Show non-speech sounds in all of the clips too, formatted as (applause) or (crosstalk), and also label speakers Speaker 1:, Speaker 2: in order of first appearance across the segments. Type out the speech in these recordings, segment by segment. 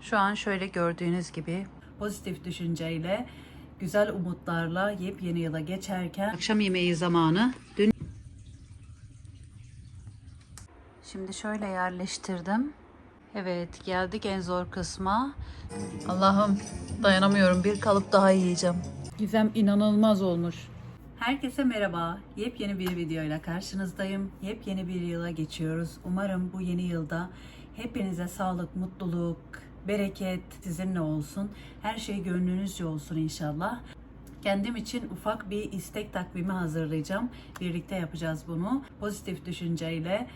Speaker 1: Şu an şöyle gördüğünüz gibi pozitif düşünceyle, güzel umutlarla yepyeni yıla geçerken akşam yemeği zamanı. Dün Şimdi şöyle yerleştirdim. Evet, geldik en zor kısma. Allah'ım dayanamıyorum. Bir kalıp daha yiyeceğim. Gizem inanılmaz olmuş. Herkese merhaba. Yepyeni bir videoyla karşınızdayım. Yepyeni bir yıla geçiyoruz. Umarım bu yeni yılda hepinize sağlık, mutluluk, bereket sizinle olsun. Her şey gönlünüzce olsun inşallah. Kendim için ufak bir istek takvimi hazırlayacağım. Birlikte yapacağız bunu. Pozitif düşünceyle,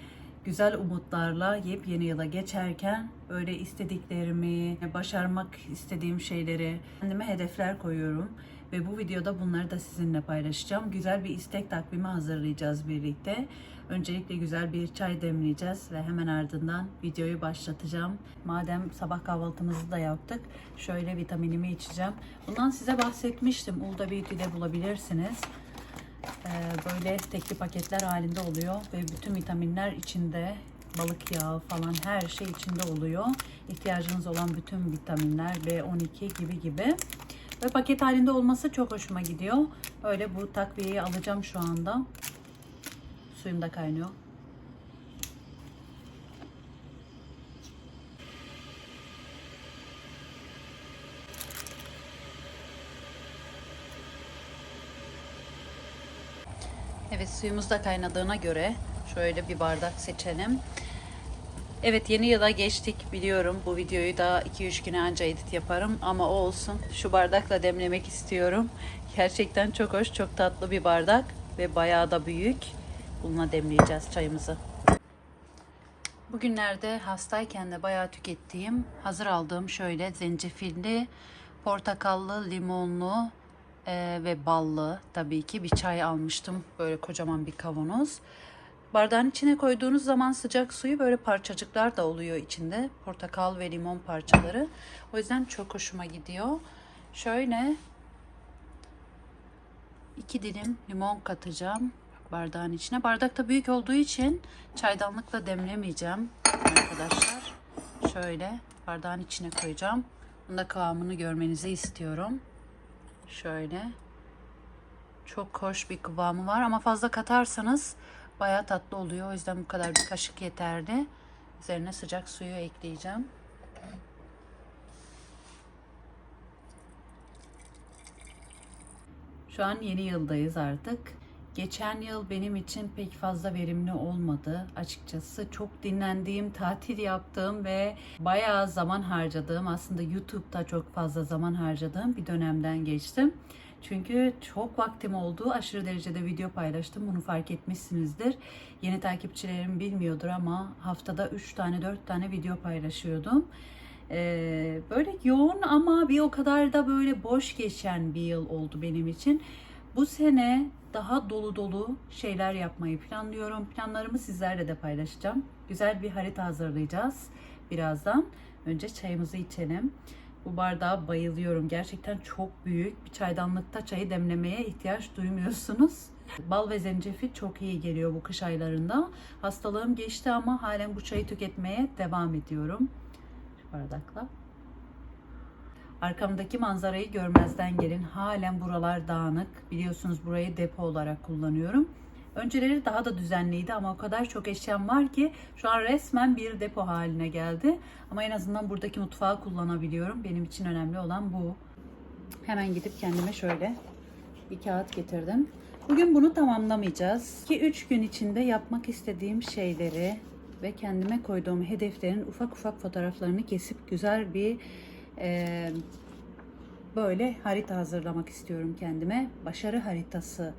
Speaker 1: güzel umutlarla yepyeni yıla geçerken böyle istediklerimi, başarmak istediğim şeyleri kendime hedefler koyuyorum. Ve bu videoda bunları da sizinle paylaşacağım. Güzel bir istek takvimi hazırlayacağız birlikte. Öncelikle güzel bir çay demleyeceğiz ve hemen ardından videoyu başlatacağım. Madem sabah kahvaltımızı da yaptık, şöyle vitaminimi içeceğim. Bundan size bahsetmiştim. Ulda Beauty'de bulabilirsiniz. Ee, böyle tekli paketler halinde oluyor ve bütün vitaminler içinde balık yağı falan her şey içinde oluyor. İhtiyacınız olan bütün vitaminler B12 gibi gibi. Ve paket halinde olması çok hoşuma gidiyor. Öyle bu takviyeyi alacağım şu anda. Suyum da kaynıyor. Evet suyumuz da kaynadığına göre şöyle bir bardak seçelim. Evet yeni yıla geçtik biliyorum. Bu videoyu da 2-3 güne anca edit yaparım ama o olsun. Şu bardakla demlemek istiyorum. Gerçekten çok hoş, çok tatlı bir bardak ve bayağı da büyük. Bununla demleyeceğiz çayımızı. Bugünlerde hastayken de bayağı tükettiğim, hazır aldığım şöyle zencefilli, portakallı, limonlu e, ve ballı tabii ki bir çay almıştım. Böyle kocaman bir kavanoz. Bardağın içine koyduğunuz zaman sıcak suyu böyle parçacıklar da oluyor içinde. Portakal ve limon parçaları. O yüzden çok hoşuma gidiyor. Şöyle iki dilim limon katacağım bardağın içine. Bardak da büyük olduğu için çaydanlıkla demlemeyeceğim arkadaşlar. Şöyle bardağın içine koyacağım. Bunda kıvamını görmenizi istiyorum. Şöyle. Çok hoş bir kıvamı var ama fazla katarsanız bayağı tatlı oluyor. O yüzden bu kadar bir kaşık yeterli. Üzerine sıcak suyu ekleyeceğim. Şu an yeni yıldayız artık. Geçen yıl benim için pek fazla verimli olmadı. Açıkçası çok dinlendiğim, tatil yaptığım ve bayağı zaman harcadığım, aslında YouTube'da çok fazla zaman harcadığım bir dönemden geçtim. Çünkü çok vaktim oldu. Aşırı derecede video paylaştım. Bunu fark etmişsinizdir. Yeni takipçilerim bilmiyordur ama haftada 3 tane 4 tane video paylaşıyordum. Ee, böyle yoğun ama bir o kadar da böyle boş geçen bir yıl oldu benim için. Bu sene daha dolu dolu şeyler yapmayı planlıyorum. Planlarımı sizlerle de paylaşacağım. Güzel bir harita hazırlayacağız birazdan. Önce çayımızı içelim. Bu bardağa bayılıyorum. Gerçekten çok büyük. Bir çaydanlıkta çayı demlemeye ihtiyaç duymuyorsunuz. (laughs) Bal ve zencefil çok iyi geliyor bu kış aylarında. Hastalığım geçti ama halen bu çayı tüketmeye devam ediyorum. Şu bardakla. Arkamdaki manzarayı görmezden gelin. Halen buralar dağınık. Biliyorsunuz burayı depo olarak kullanıyorum. Önceleri daha da düzenliydi ama o kadar çok eşyam var ki şu an resmen bir depo haline geldi. Ama en azından buradaki mutfağı kullanabiliyorum. Benim için önemli olan bu. Hemen gidip kendime şöyle bir kağıt getirdim. Bugün bunu tamamlamayacağız. 2-3 gün içinde yapmak istediğim şeyleri ve kendime koyduğum hedeflerin ufak ufak fotoğraflarını kesip güzel bir e, böyle harita hazırlamak istiyorum kendime. Başarı haritası,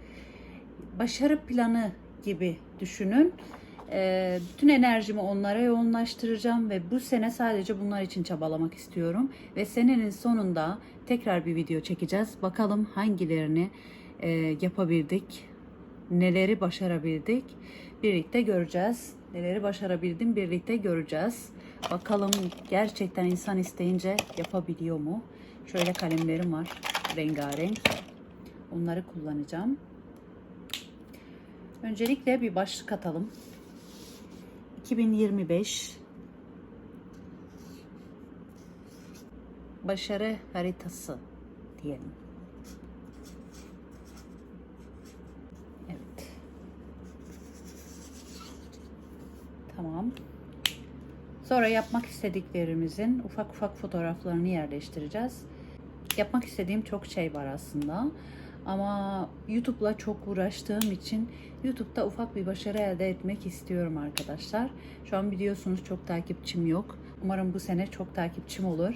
Speaker 1: başarı planı gibi düşünün. E, bütün enerjimi onlara yoğunlaştıracağım ve bu sene sadece bunlar için çabalamak istiyorum. Ve senenin sonunda tekrar bir video çekeceğiz. Bakalım hangilerini e, yapabildik, neleri başarabildik birlikte göreceğiz. Neleri başarabildim birlikte göreceğiz. Bakalım gerçekten insan isteyince yapabiliyor mu? Şöyle kalemlerim var rengarenk. Onları kullanacağım. Öncelikle bir başlık atalım. 2025 başarı haritası diyelim. Evet. Tamam. Sonra yapmak istediklerimizin ufak ufak fotoğraflarını yerleştireceğiz. Yapmak istediğim çok şey var aslında. Ama YouTube'la çok uğraştığım için YouTube'da ufak bir başarı elde etmek istiyorum arkadaşlar. Şu an biliyorsunuz çok takipçim yok. Umarım bu sene çok takipçim olur.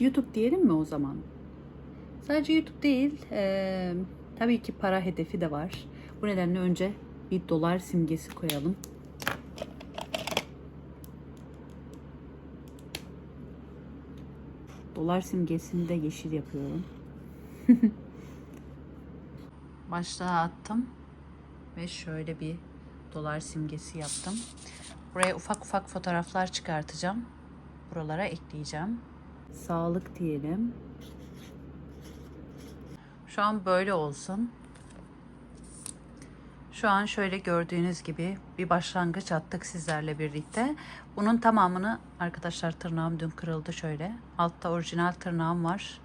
Speaker 1: YouTube diyelim mi o zaman? Sadece YouTube değil, eee, tabii ki para hedefi de var. Bu nedenle önce bir dolar simgesi koyalım. Dolar simgesini de yeşil yapıyorum. (laughs) Başlığa attım ve şöyle bir dolar simgesi yaptım. Buraya ufak ufak fotoğraflar çıkartacağım. Buralara ekleyeceğim. Sağlık diyelim. Şu an böyle olsun. Şu an şöyle gördüğünüz gibi bir başlangıç attık sizlerle birlikte. Bunun tamamını arkadaşlar tırnağım dün kırıldı şöyle. Altta orijinal tırnağım var.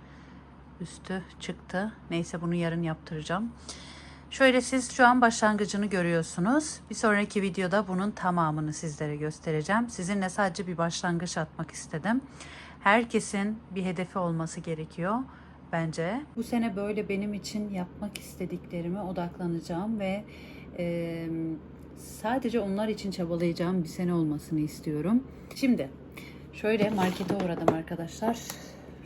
Speaker 1: Üstü çıktı. Neyse bunu yarın yaptıracağım. Şöyle siz şu an başlangıcını görüyorsunuz. Bir sonraki videoda bunun tamamını sizlere göstereceğim. Sizinle sadece bir başlangıç atmak istedim. Herkesin bir hedefi olması gerekiyor bence. Bu sene böyle benim için yapmak istediklerime odaklanacağım ve e, sadece onlar için çabalayacağım bir sene olmasını istiyorum. Şimdi şöyle markete uğradım arkadaşlar.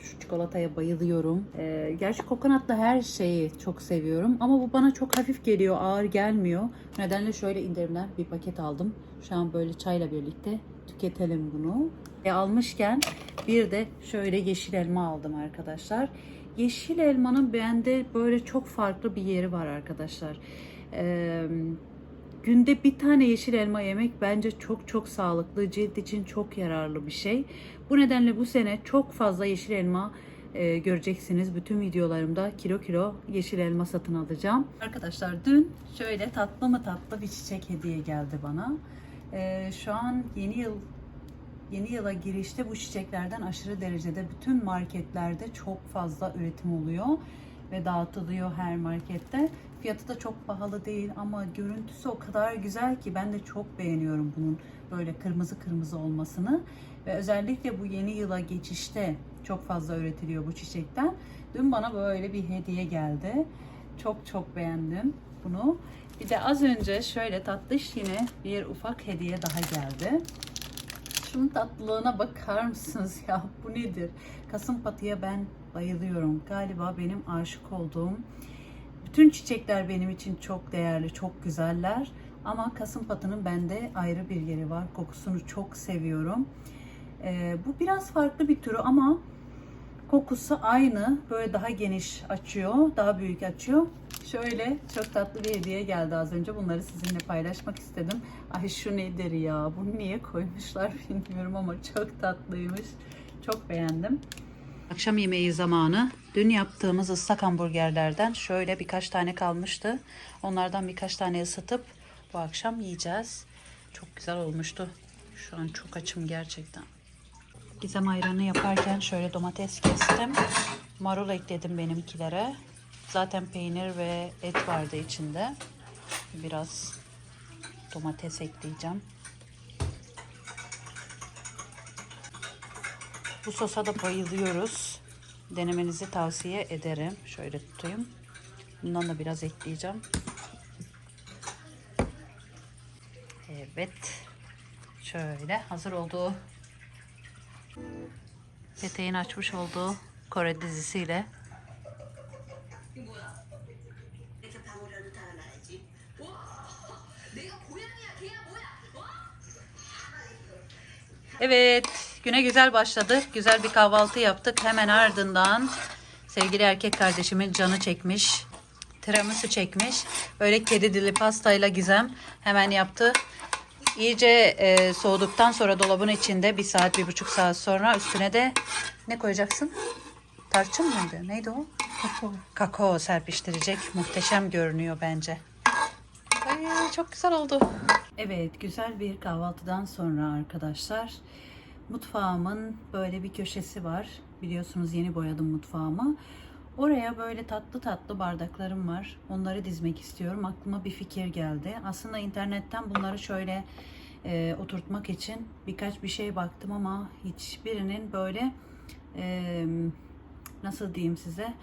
Speaker 1: Şu çikolataya bayılıyorum. Ee, gerçi kokonatlı her şeyi çok seviyorum. Ama bu bana çok hafif geliyor, ağır gelmiyor. Nedenle şöyle indirimden bir paket aldım. Şu an böyle çayla birlikte tüketelim bunu. E, almışken bir de şöyle yeşil elma aldım arkadaşlar. Yeşil elmanın bende böyle çok farklı bir yeri var arkadaşlar. Ee, günde bir tane yeşil elma yemek bence çok çok sağlıklı, cilt için çok yararlı bir şey. Bu nedenle bu sene çok fazla yeşil elma e, göreceksiniz. Bütün videolarımda kilo kilo yeşil elma satın alacağım. Arkadaşlar dün şöyle tatlı mı tatlı bir çiçek hediye geldi bana. E, şu an yeni yıl Yeni yıla girişte bu çiçeklerden aşırı derecede bütün marketlerde çok fazla üretim oluyor ve dağıtılıyor her markette. Fiyatı da çok pahalı değil ama görüntüsü o kadar güzel ki ben de çok beğeniyorum bunun böyle kırmızı kırmızı olmasını. Ve özellikle bu yeni yıla geçişte çok fazla üretiliyor bu çiçekten. Dün bana böyle bir hediye geldi. Çok çok beğendim bunu. Bir de az önce şöyle tatlış yine bir ufak hediye daha geldi. Şunun tatlılığına bakar mısınız (laughs) ya? Bu nedir? Kasım patıya ben bayılıyorum. Galiba benim aşık olduğum bütün çiçekler benim için çok değerli, çok güzeller. Ama kasım patının bende ayrı bir yeri var. Kokusunu çok seviyorum. Ee, bu biraz farklı bir türü ama kokusu aynı. Böyle daha geniş açıyor, daha büyük açıyor. Şöyle çok tatlı bir hediye geldi az önce. Bunları sizinle paylaşmak istedim. Ay şu nedir ya? Bunu niye koymuşlar (laughs) bilmiyorum ama çok tatlıymış. Çok beğendim. Akşam yemeği zamanı. Dün yaptığımız ıslak hamburgerlerden şöyle birkaç tane kalmıştı. Onlardan birkaç tane ısıtıp bu akşam yiyeceğiz. Çok güzel olmuştu. Şu an çok açım gerçekten. Gizem ayranı yaparken şöyle domates kestim. Marul ekledim benimkilere. Zaten peynir ve et vardı içinde. Biraz domates ekleyeceğim. Bu sosa da bayılıyoruz. Denemenizi tavsiye ederim. Şöyle tutayım. Bundan da biraz ekleyeceğim. Evet. Şöyle hazır olduğu Peteğin açmış olduğu Kore dizisiyle Evet güne güzel başladık. Güzel bir kahvaltı yaptık. Hemen ardından sevgili erkek kardeşimin canı çekmiş. Tiramisu çekmiş. Böyle kedi dili pastayla Gizem hemen yaptı. İyice e, soğuduktan sonra dolabın içinde bir saat, bir buçuk saat sonra üstüne de ne koyacaksın? Tarçın mıydı? Neydi o? Kakao. Kakao serpiştirecek. Muhteşem görünüyor bence. Ay, çok güzel oldu. Evet, güzel bir kahvaltıdan sonra arkadaşlar Mutfağımın böyle bir köşesi var. Biliyorsunuz yeni boyadım mutfağımı. Oraya böyle tatlı tatlı bardaklarım var. Onları dizmek istiyorum. Aklıma bir fikir geldi. Aslında internetten bunları şöyle e, oturtmak için birkaç bir şey baktım ama hiçbirinin böyle e, nasıl diyeyim size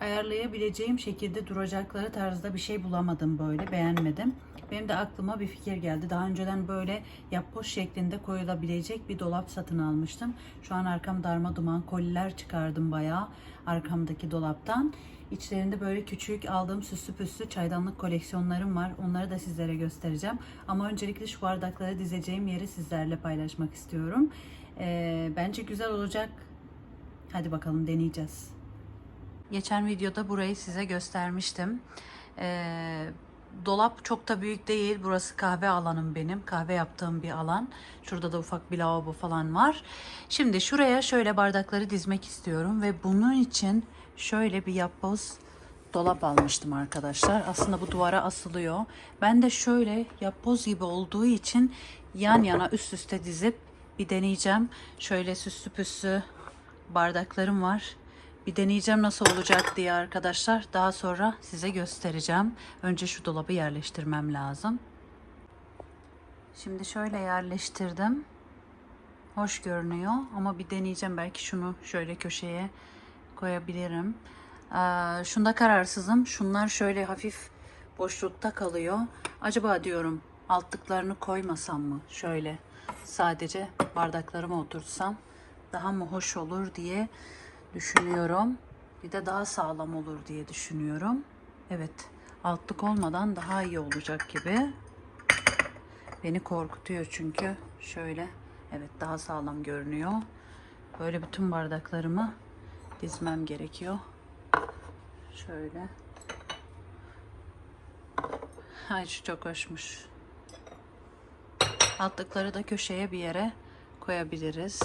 Speaker 1: ayarlayabileceğim şekilde duracakları tarzda bir şey bulamadım böyle beğenmedim. Benim de aklıma bir fikir geldi. Daha önceden böyle yapboz şeklinde koyulabilecek bir dolap satın almıştım. Şu an arkam darma duman koliler çıkardım bayağı arkamdaki dolaptan. İçlerinde böyle küçük aldığım süslü püslü çaydanlık koleksiyonlarım var. Onları da sizlere göstereceğim. Ama öncelikle şu bardakları dizeceğim yeri sizlerle paylaşmak istiyorum. Ee, bence güzel olacak. Hadi bakalım deneyeceğiz. Geçen videoda burayı size göstermiştim. Ee, dolap çok da büyük değil. Burası kahve alanım benim. Kahve yaptığım bir alan. Şurada da ufak bir lavabo falan var. Şimdi şuraya şöyle bardakları dizmek istiyorum ve bunun için şöyle bir yapboz dolap almıştım arkadaşlar. Aslında bu duvara asılıyor. Ben de şöyle yapboz gibi olduğu için yan yana üst üste dizip bir deneyeceğim. Şöyle süslü püslü bardaklarım var. Bir deneyeceğim nasıl olacak diye arkadaşlar. Daha sonra size göstereceğim. Önce şu dolabı yerleştirmem lazım. Şimdi şöyle yerleştirdim. Hoş görünüyor ama bir deneyeceğim. Belki şunu şöyle köşeye koyabilirim. Ee, şunda kararsızım. Şunlar şöyle hafif boşlukta kalıyor. Acaba diyorum altlıklarını koymasam mı? Şöyle sadece bardaklarıma oturtsam daha mı hoş olur diye düşünüyorum. Bir de daha sağlam olur diye düşünüyorum. Evet, altlık olmadan daha iyi olacak gibi. Beni korkutuyor çünkü. Şöyle, evet daha sağlam görünüyor. Böyle bütün bardaklarımı dizmem gerekiyor. Şöyle. Ay şu çok hoşmuş. Altlıkları da köşeye bir yere koyabiliriz.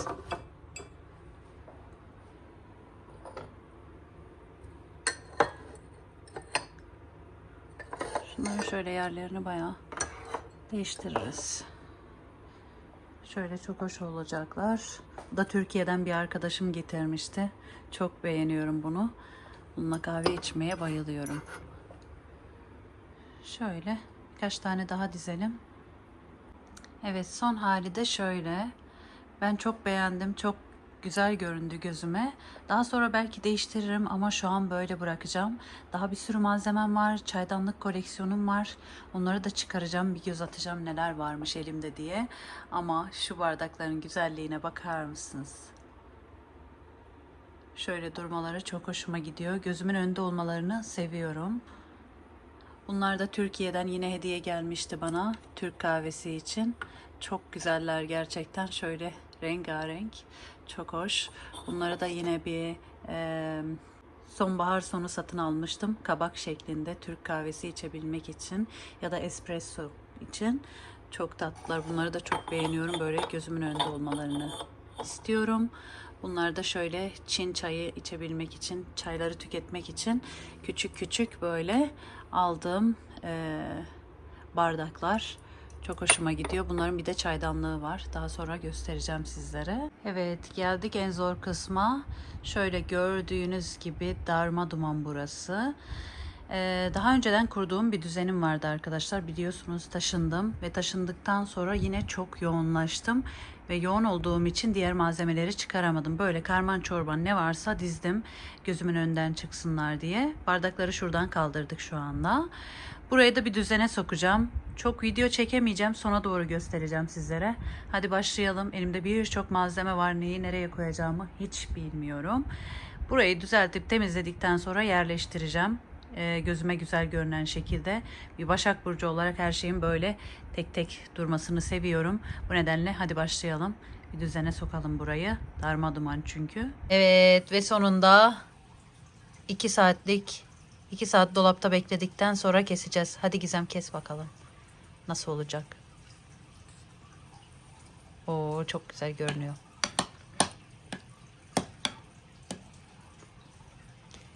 Speaker 1: Şunları şöyle yerlerini bayağı değiştiririz. Şöyle çok hoş olacaklar. Bu da Türkiye'den bir arkadaşım getirmişti. Çok beğeniyorum bunu. Bununla kahve içmeye bayılıyorum. Şöyle birkaç tane daha dizelim. Evet son hali de şöyle. Ben çok beğendim. Çok güzel göründü gözüme. Daha sonra belki değiştiririm ama şu an böyle bırakacağım. Daha bir sürü malzemem var. Çaydanlık koleksiyonum var. Onları da çıkaracağım. Bir göz atacağım neler varmış elimde diye. Ama şu bardakların güzelliğine bakar mısınız? Şöyle durmaları çok hoşuma gidiyor. Gözümün önünde olmalarını seviyorum. Bunlar da Türkiye'den yine hediye gelmişti bana. Türk kahvesi için. Çok güzeller gerçekten. Şöyle rengarenk. Çok hoş. Bunları da yine bir e, sonbahar sonu satın almıştım. Kabak şeklinde Türk kahvesi içebilmek için ya da espresso için. Çok tatlılar. Bunları da çok beğeniyorum. Böyle gözümün önünde olmalarını istiyorum. Bunlar da şöyle Çin çayı içebilmek için, çayları tüketmek için küçük küçük böyle aldığım e, bardaklar. Çok hoşuma gidiyor. Bunların bir de çaydanlığı var. Daha sonra göstereceğim sizlere. Evet geldik en zor kısma. Şöyle gördüğünüz gibi darma duman burası. Ee, daha önceden kurduğum bir düzenim vardı arkadaşlar. Biliyorsunuz taşındım ve taşındıktan sonra yine çok yoğunlaştım. Ve yoğun olduğum için diğer malzemeleri çıkaramadım. Böyle karman çorban ne varsa dizdim gözümün önünden çıksınlar diye. Bardakları şuradan kaldırdık şu anda. Burayı da bir düzene sokacağım. Çok video çekemeyeceğim. Sona doğru göstereceğim sizlere. Hadi başlayalım. Elimde birçok malzeme var. Neyi nereye koyacağımı hiç bilmiyorum. Burayı düzeltip temizledikten sonra yerleştireceğim. Ee, gözüme güzel görünen şekilde. Bir Başak Burcu olarak her şeyin böyle tek tek durmasını seviyorum. Bu nedenle hadi başlayalım. Bir düzene sokalım burayı. Darma duman çünkü. Evet ve sonunda 2 saatlik 2 saat dolapta bekledikten sonra keseceğiz. Hadi Gizem kes bakalım. Nasıl olacak? Oo çok güzel görünüyor.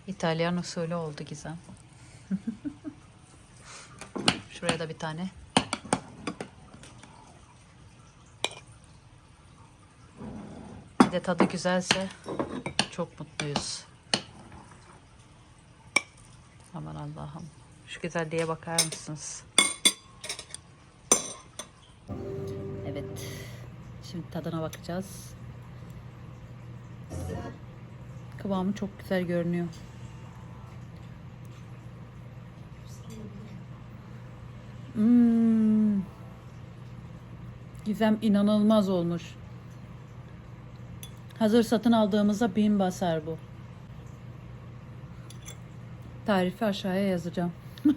Speaker 1: İtalyan usulü oldu Gizem. (laughs) Şuraya da bir tane. de tadı güzelse çok mutluyuz. Aman Allah'ım. Şu güzelliğe bakar mısınız? Evet. Şimdi tadına bakacağız. Kıvamı çok güzel görünüyor. Hmm. Gizem inanılmaz olmuş. Hazır satın aldığımızda bin basar bu. Tarifi aşağıya yazacağım. (laughs)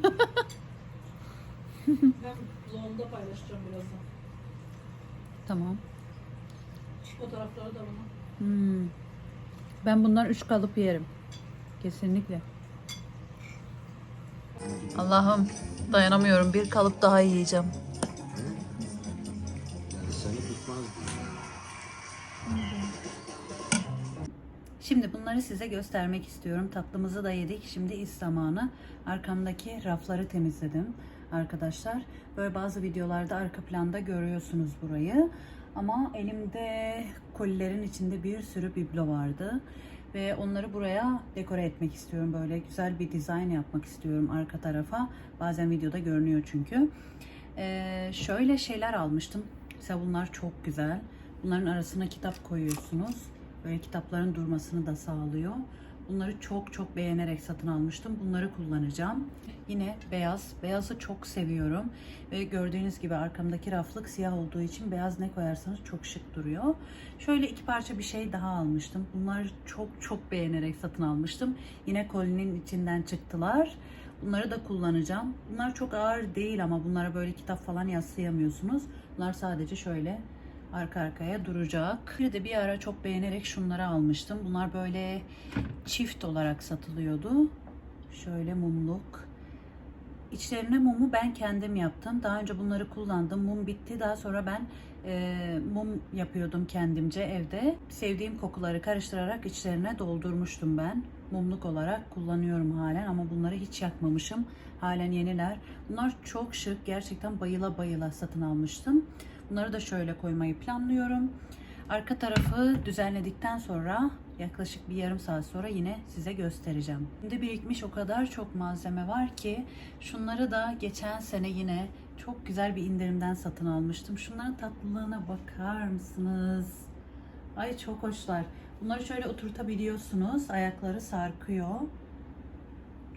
Speaker 2: Ben blogumda paylaşacağım birazdan.
Speaker 1: Tamam.
Speaker 2: Fotoğrafları da bana.
Speaker 1: Hmm. Ben bundan üç kalıp yerim. Kesinlikle. Allah'ım dayanamıyorum. Bir kalıp daha yiyeceğim. Şimdi bunları size göstermek istiyorum. Tatlımızı da yedik. Şimdi iş zamanı. Arkamdaki rafları temizledim arkadaşlar. Böyle bazı videolarda arka planda görüyorsunuz burayı. Ama elimde kolilerin içinde bir sürü biblo vardı. Ve onları buraya dekore etmek istiyorum. Böyle güzel bir dizayn yapmak istiyorum arka tarafa. Bazen videoda görünüyor çünkü. Ee, şöyle şeyler almıştım. Mesela bunlar çok güzel. Bunların arasına kitap koyuyorsunuz. Böyle kitapların durmasını da sağlıyor. Bunları çok çok beğenerek satın almıştım. Bunları kullanacağım. Yine beyaz. Beyazı çok seviyorum. Ve gördüğünüz gibi arkamdaki raflık siyah olduğu için beyaz ne koyarsanız çok şık duruyor. Şöyle iki parça bir şey daha almıştım. Bunlar çok çok beğenerek satın almıştım. Yine kolinin içinden çıktılar. Bunları da kullanacağım. Bunlar çok ağır değil ama bunlara böyle kitap falan yaslayamıyorsunuz. Bunlar sadece şöyle arka arkaya duracak. Bir de bir ara çok beğenerek şunları almıştım. Bunlar böyle çift olarak satılıyordu. Şöyle mumluk. İçlerine mumu ben kendim yaptım. Daha önce bunları kullandım. Mum bitti. Daha sonra ben e, mum yapıyordum kendimce evde. Sevdiğim kokuları karıştırarak içlerine doldurmuştum ben. Mumluk olarak kullanıyorum halen ama bunları hiç yakmamışım. Halen yeniler. Bunlar çok şık. Gerçekten bayıla bayıla satın almıştım. Bunları da şöyle koymayı planlıyorum. Arka tarafı düzenledikten sonra yaklaşık bir yarım saat sonra yine size göstereceğim. Şimdi birikmiş o kadar çok malzeme var ki şunları da geçen sene yine çok güzel bir indirimden satın almıştım. Şunların tatlılığına bakar mısınız? Ay çok hoşlar. Bunları şöyle oturtabiliyorsunuz. Ayakları sarkıyor.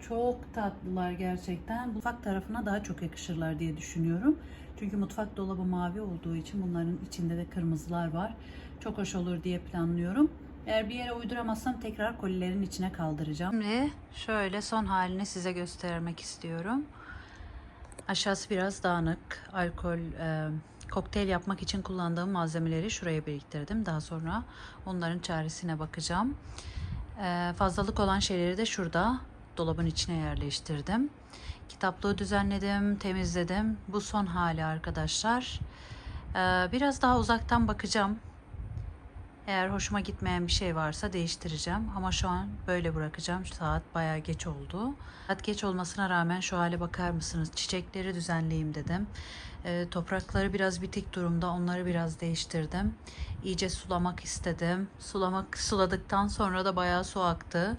Speaker 1: Çok tatlılar gerçekten. Mutfak tarafına daha çok yakışırlar diye düşünüyorum. Çünkü mutfak dolabı mavi olduğu için bunların içinde de kırmızılar var. Çok hoş olur diye planlıyorum. Eğer bir yere uyduramazsam tekrar kolilerin içine kaldıracağım. Şimdi şöyle son halini size göstermek istiyorum. Aşağısı biraz dağınık. Alkol, e, kokteyl yapmak için kullandığım malzemeleri şuraya biriktirdim. Daha sonra onların çaresine bakacağım. E, fazlalık olan şeyleri de şurada dolabın içine yerleştirdim. Kitaplığı düzenledim, temizledim. Bu son hali arkadaşlar. E, biraz daha uzaktan bakacağım. Eğer hoşuma gitmeyen bir şey varsa değiştireceğim. Ama şu an böyle bırakacağım. Saat bayağı geç oldu. Saat geç olmasına rağmen şu hale bakar mısınız? Çiçekleri düzenleyeyim dedim. Ee, toprakları biraz bitik durumda. Onları biraz değiştirdim. İyice sulamak istedim. Sulamak suladıktan sonra da bayağı su aktı.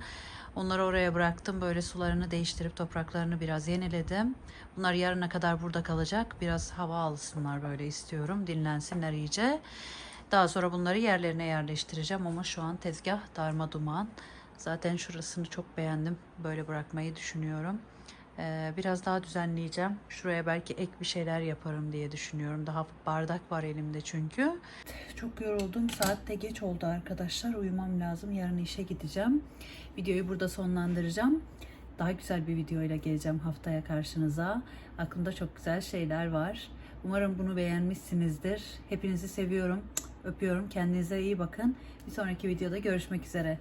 Speaker 1: Onları oraya bıraktım. Böyle sularını değiştirip topraklarını biraz yeniledim. Bunlar yarına kadar burada kalacak. Biraz hava alsınlar böyle istiyorum. Dinlensinler iyice. Daha sonra bunları yerlerine yerleştireceğim ama şu an tezgah darma duman. Zaten şurasını çok beğendim. Böyle bırakmayı düşünüyorum. Ee, biraz daha düzenleyeceğim. Şuraya belki ek bir şeyler yaparım diye düşünüyorum. Daha bardak var elimde çünkü. Çok yoruldum. Saat de geç oldu arkadaşlar. Uyumam lazım. Yarın işe gideceğim. Videoyu burada sonlandıracağım. Daha güzel bir videoyla geleceğim haftaya karşınıza. Aklımda çok güzel şeyler var. Umarım bunu beğenmişsinizdir. Hepinizi seviyorum. Öpüyorum. Kendinize iyi bakın. Bir sonraki videoda görüşmek üzere.